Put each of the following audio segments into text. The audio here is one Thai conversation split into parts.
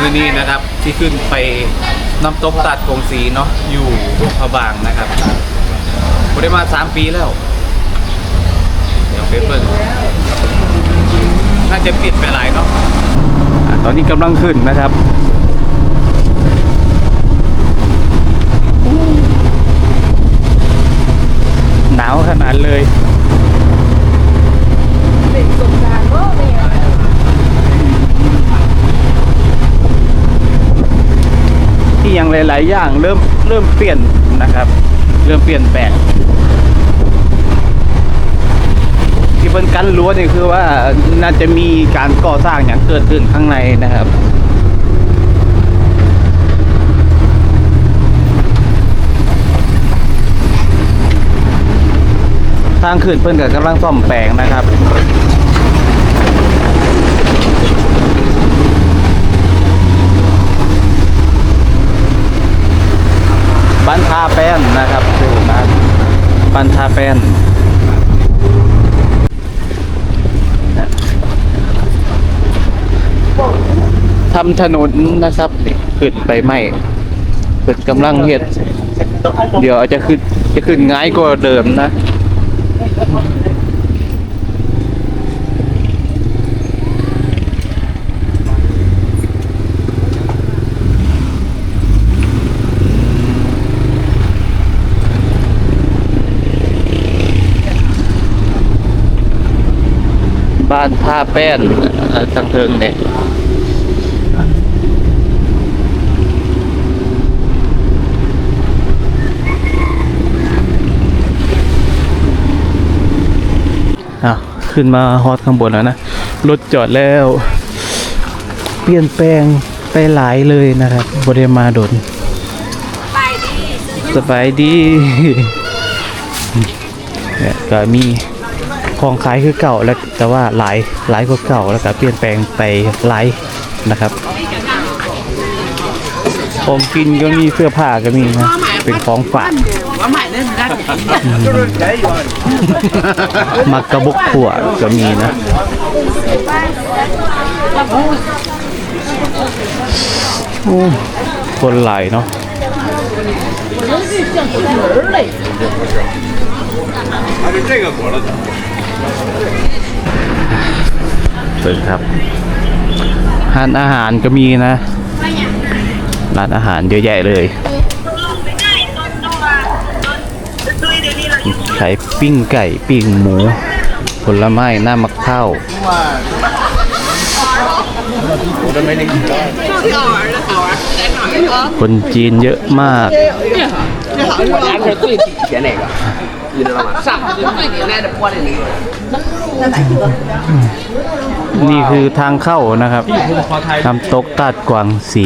มือนี้นะครับ ที่ขึ้นไปน้ำตกตัดกงสีเนาะอยู่พระบางนะครับบได้มาสามปีแล้ว เดี๋ยวไปเบิ่งน่าจะปิดไปหลายเนาะตอนนี้กำลังขึ้นนะครับหนาวขนาดเลย ที่ยัง หลาย ๆ อย่างเริ่มเริ่มเปลี่ยนนะครับ เริ่มเปลี่ยนแปลงที่เป็นกันรั้วนี่คือว่าน่าจะมีการก่อสร้างอย่างเกิดขึ้นข้างในนะครับทางขึ้นเพิ่นกับกำลังซ่อมแปลงนะครับ บ้านทา แป้นนะครับชื่อบ้านปันชาแป้นทำถนนนะครับขึ้นไปไม่ขึ้นกำลังเฮ็ด เดี๋ยวจะขึ้นจะขึ้นง่ายกว่าเดิมนะ บ้านท่าแป้นเอ่อทางเทิงเนี่ยอ้าวขึ้นมาฮอตข้างบนแล้วนะ รถจอดแล้ว เปลี่ยนแปลงไปหลายเลยนะครับบริมาโดนสบายดีเนี่ยก็มี ของขายคือเก่าแล้วแต่ว่าหลายหลายกว่าเก่าแล้วก็เปลี่ยนแปลงไปหลายนะครับของกินก็มีเสื้อผ้าก็มีนะเป็นของฝากมักกระบกขั่วก็มีนะโอ้คนหลายเนาะ เปิดครับร้านอาหารก็มีนะ ร้านอาหารเยอะแยะเลยขายปิ้งไก่ปิ้งหมู ผลไม้หน้ามักเท่าคนจีนเยอะมาก 两个最底下那个，你知道吗？上最底下的玻璃那个。 นี่คือทางเข้านะครับน้ำตกตาดกวางสี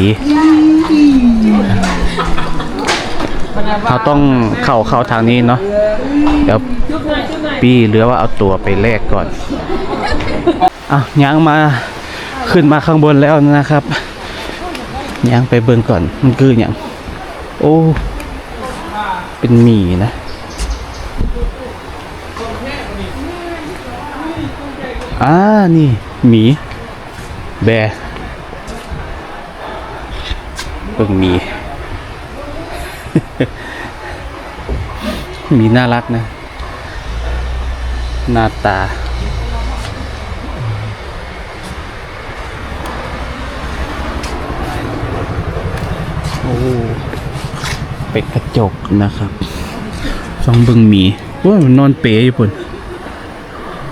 เราต้องเข้าเข้าทางนี้เนาะ เดี๋ยวปี้หรือว่าเอาตัวไปแลกก่อนอ่ะย้างมาขึ้นมาข้างบนแล้วนะครับย้างไปเบิ่งก่อน มันคืออย่าง โอ้ เป็นหมีนะ อ่า นี่ หมี แบเบิ่งหมีหมีน่ารักนะ หน้าตาโอ้เป็นกระจกนะครับ ซองเบิ่งหมีโอ้ยมันนอนเปยอยู่พุ่น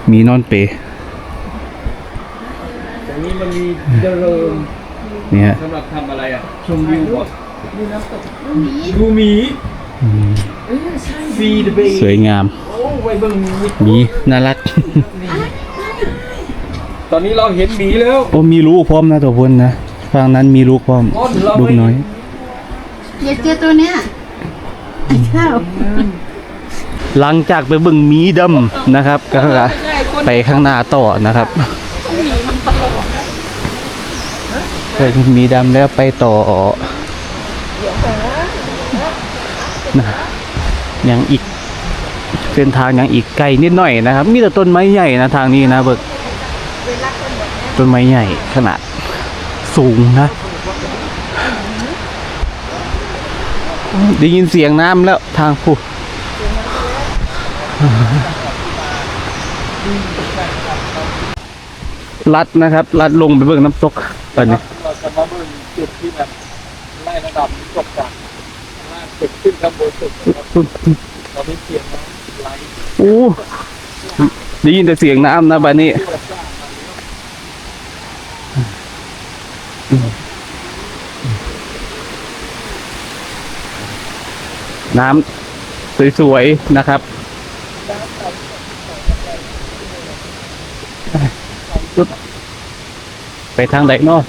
หมีนอนเปยตรงนี้มันมีเดิมเนี่ยสำหรับทำอะไรอะ ชมวิวก่อนดูหมีฟีดเบย์สวยงามโอ้ไว้เบิ่งหมีหมีน่ารัก ตอนนี้เราเห็นหมีแล้ว โอ้มีลูกพร้อมนะตัวพุ่นนะฝั่งนั้นมีลูกพร้อมลูกน้อยอย่าเจอตัวเนี้ยไอ้ข้าว หลังจากไปบึงมีดำนะครับก็ไปข้างหน้าต่อนะครับไปมีดำแล้วไปต่อนะยังอีกเส้นทางยังอีกไกลนิดหน่อยนะครับ มีแต่ต้นไม้ใหญ่นะทางนี้นะเบิกต้นไม้ใหญ่ขนาดสูงนะ ได้ยินเสียงน้ำแล้วทางผู้ ลัดนะครับ ลัดลงไปเบิ่งน้ำตกตอนนี้เราจะมาเบิ่งจุดที่แบบไล่ระดับจบจากล่างสุดขึ้นข้างบนสุดเราไม่เปลี่ยนนะไหลโอ้ได้ยินแต่เสียงน้ำนะบัดนี้น้ำสวยๆนะครับปึ๊บ ไปทางไหนเนาะ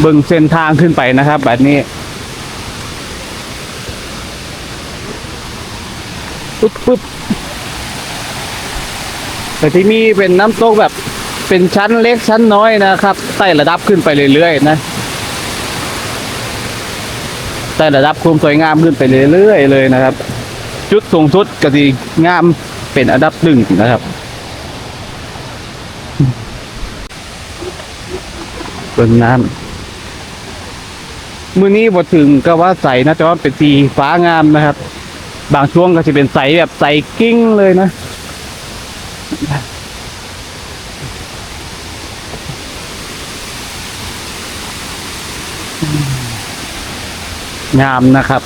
เบิ่งเส้นทางขึ้นไปนะครับแบบนี้ปึ๊บปึ๊บแต่ที่มีเป็นน้ำตกแบบเป็นชั้นเล็กชั้นน้อยนะครับไต่ระดับขึ้นไปเรื่อยๆนะไต่ระดับความสวยงามขึ้นไปเรื่อยๆเลยนะครับ จุดสูงสุดก็สิงามเป็นอันดับหนึ่งนะครับ เบิ่งน้ำมือนี้บทถึงก็ว่าใสนะแต่ว่าเป็นสีฟ้างามนะครับ บางช่วงก็จะเป็นใสแบบใสกิ้งเลยนะ งามนะครับ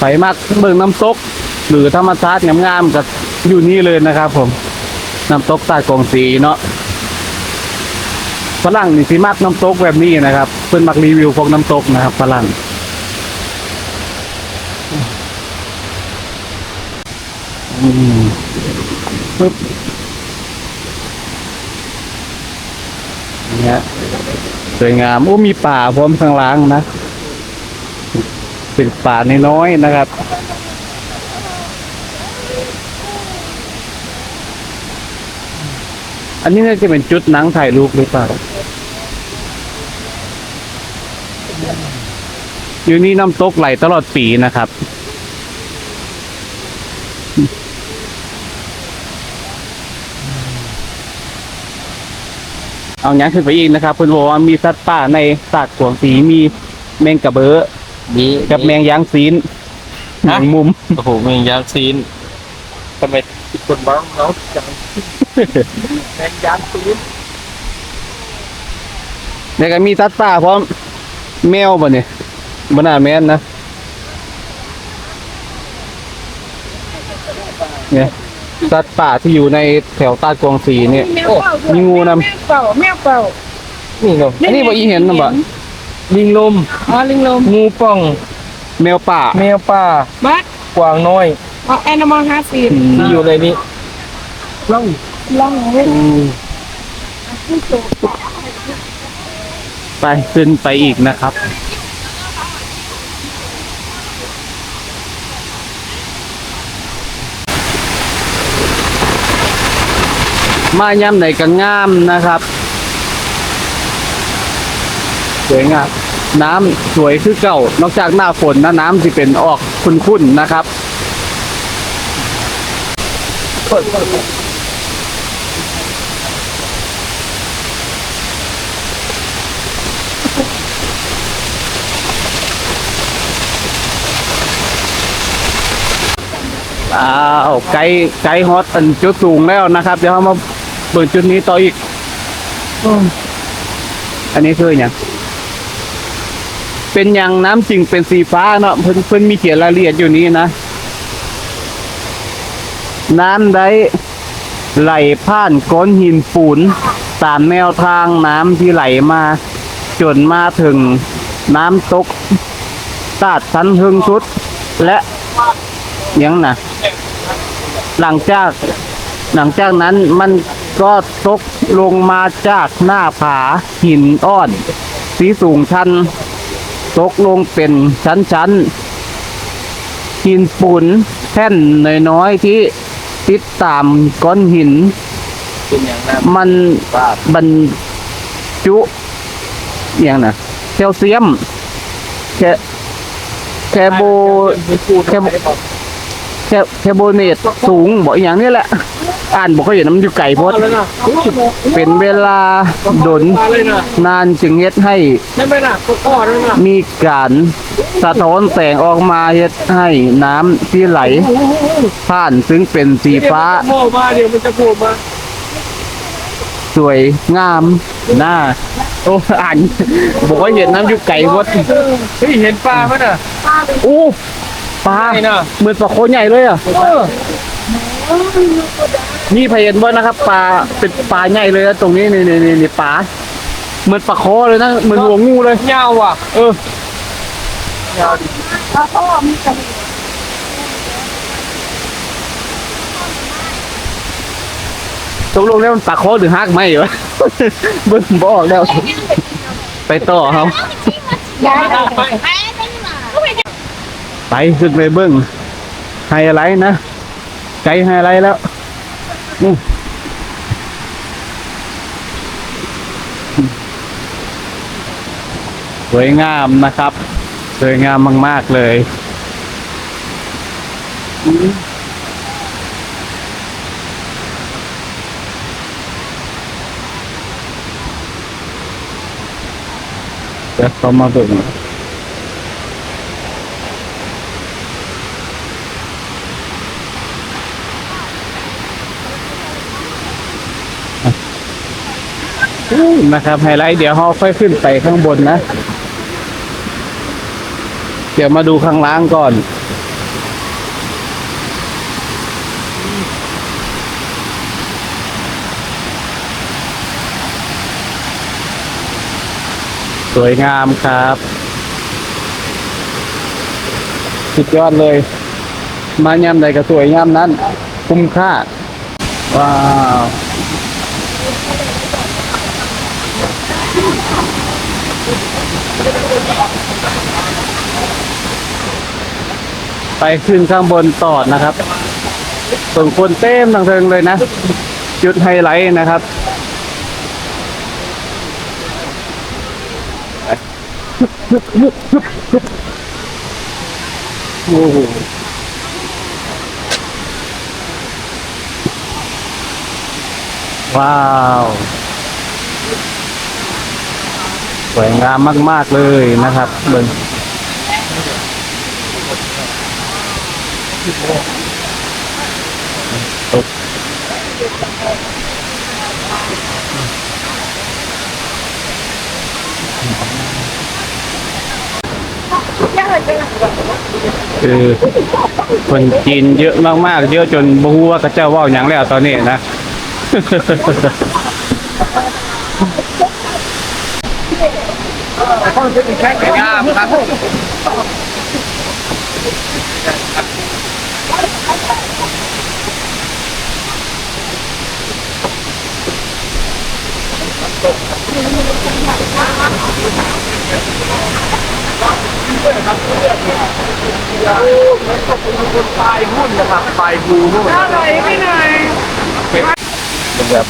ไปมากเบิ่งน้ำตกหรือธรรมชาติงามๆกับ อยู่นี่เลยนะครับ ผมน้ำตกใตาดกองสีเนาะฝรั่งนี่สิมักน้ำตกแบบนี้นะครับเพิ่อนมักรีวิวพวกน้ำตกนะครับฝรั่งอืมปึ๊บเนี่ยสวยงามโอ้มีป่าพร้อมข้างล่างนะ เป็นป่าน้อยๆนะครับ อันนี้น่าจะเป็นจุดหนังถ่ายรูปหรือเปล่า อยู่นี่น้ำตกไหลตลอดปีนะครับ เอาอย่างขึ้นไปอีกนะครับเพิ่นบอกว่ามีสัตว์ป่าในสากขวงสีมีแมงกระเบ้อมีกับแมงยางซีนแมงมุม โอ้โหแมงยางซีนทำไม ทุกคนบ้างเนาะจังแมงยางซีนแล้วก็มีสัตว์ป่าพร้อมแมวบ่เนี่ยบ่น่าแม่นนะเนี่ยสัตว์ป่าที่อยู่ในแถวใต้กวางสีเนี่ยแมวเป่ามีงูนำแมวเป่าแมวเป่านี่เนาะอันนี้บ่อีเห็นนะบ่ลิงลมอ๋อลิงลมงูป่อง แมวป่า แมวป่าบัดกวางน้อย อ๋อแอนิมอลฮาซีนที่อยู่ในนี้ล่องลองเว้ยไปขึ้นไปอีกนะครับ มาย่ำไหนก็งามนะครับ สวยงามน้ำสวยคือเก่า นอกจากหน้าฝนนะน้ำที่เป็นออกคุ้นๆนะครับ อ้าวไกลไกลฮอตอันจุดสูงแล้วนะครับ เดี๋ยวเรามาเปิดจุดนี้ต่ออีกอ,อันนี้คืออย่างเป็นอย่างน้ำจริงเป็นสีฟ้าเนาะเพิ่นเพิ่นมีเขียนรายละเอียดอยู่นี้นะ น้ำได้ไหลผ่านก้อนหินปูนตามแนวทางน้ำที่ไหลมา จนมาถึงน้ำตกตาดสันหึงสุด และยังนะหลังจาก หลังจากนั้นมันก็ตกลงมาจากหน้าผาหินอ่อนสีสูงชัน ตกลงเป็นชั้นๆหินปูนแท่นน้อยๆที่ ติดตามก้อนหิน เป็นอย่างนั้นมันบรรจุอย่างนะแคลเซียมแคแคโบแคโบแคแคโบเนตสูงบอกอย่างนี้แหละ อ่านบอกเขาเห็นน้ำอยู่ไก่พดเอาเลยนะเป็นเวลาดนมาเลยนะนานจึงเฮ็ดให้ใช่ไหมน่ะก็ก้อนเลยนะมีการสะท้อนแสงออกมาเฮ็ดให้น้ำที่ไหล ผ่านซึ่งเป็นสีฟ้าโผล่มาเดี๋ยวมันจะโผล่มาสวยงามหน้าโอ้อ่านบอกว่าเห็นน้ำอยู่ไก่พดเฮ้ยเห็นปลาไหมน่ะอู้ปลาใช่น่ะเหมือนปลาโคใหญ่เลยอะเออ นี่พยเห็นบ่นะครับปลาเป็นปลาใหญ่เลยนะตรงนี้นี่นี่นี่นี่ปลาเหมือนปลาโคเลยนะเหมือนหัวงูเลยเงาว่ะ เออเงาดิแล้วก็มีกระตกลงแล้วมันปลาโคหรือฮักไหมวะเบิ่งบออกแล้ว ไปต่อครับย้ายเอาไปไปขึ้นไปเบิ่งไฮไลท์นะไกลไฮไลท์แล้วนี่ สวยงามนะครับ สวยงามมาก ๆ เลยเดี๋ยวเขามาเนะครับไฮไลท์เดี๋ยวเราค่อยขึ้นไปข้างบนนะ เดี๋ยวมาดูข้างล่างก่อนสวยงามครับ สุดยอดเลย มายามใดก็สวยยามนั้น คุ้มค่า ว้าว ไปขึ้นข้างบนต่อนะครับ ส่งคนเต็มทางเทิงเลยนะ จุดไฮไลท์นะครับ โอ้โหว้าว สวยงามมาก ๆ เลยนะครับเบิ่งตกย้ายเลยคือคนจีนเยอะมากๆ เยอะจนบู้ว่ากระเจ้าว่าหยังแล้วตอนนี้นะ งามครับปลายหุ้นนะครับปลายบูนู่นอะไรไม่ไหนแบบ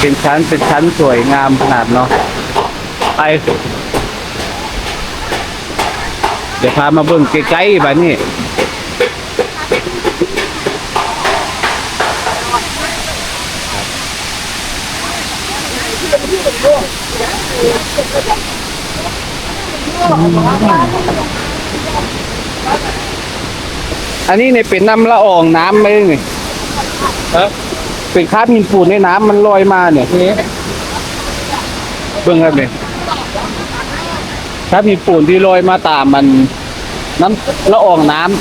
เป็นชั้นเป็นชั้นสวยงามขนาดเนาะไปเดี๋ยวพามาเบิ่งใกล้ๆแบบนี้อันนี้เนี่ยเป็นน้ำละอองน้ำไหมนี่ฮะ เป็นคราบหินปูนในน้ำมันลอยมาเนี่ยนี่เบิ่งครับเนี่ยคราบหินปูนที่ลอยมาตามมันน้ำละอองน้ำ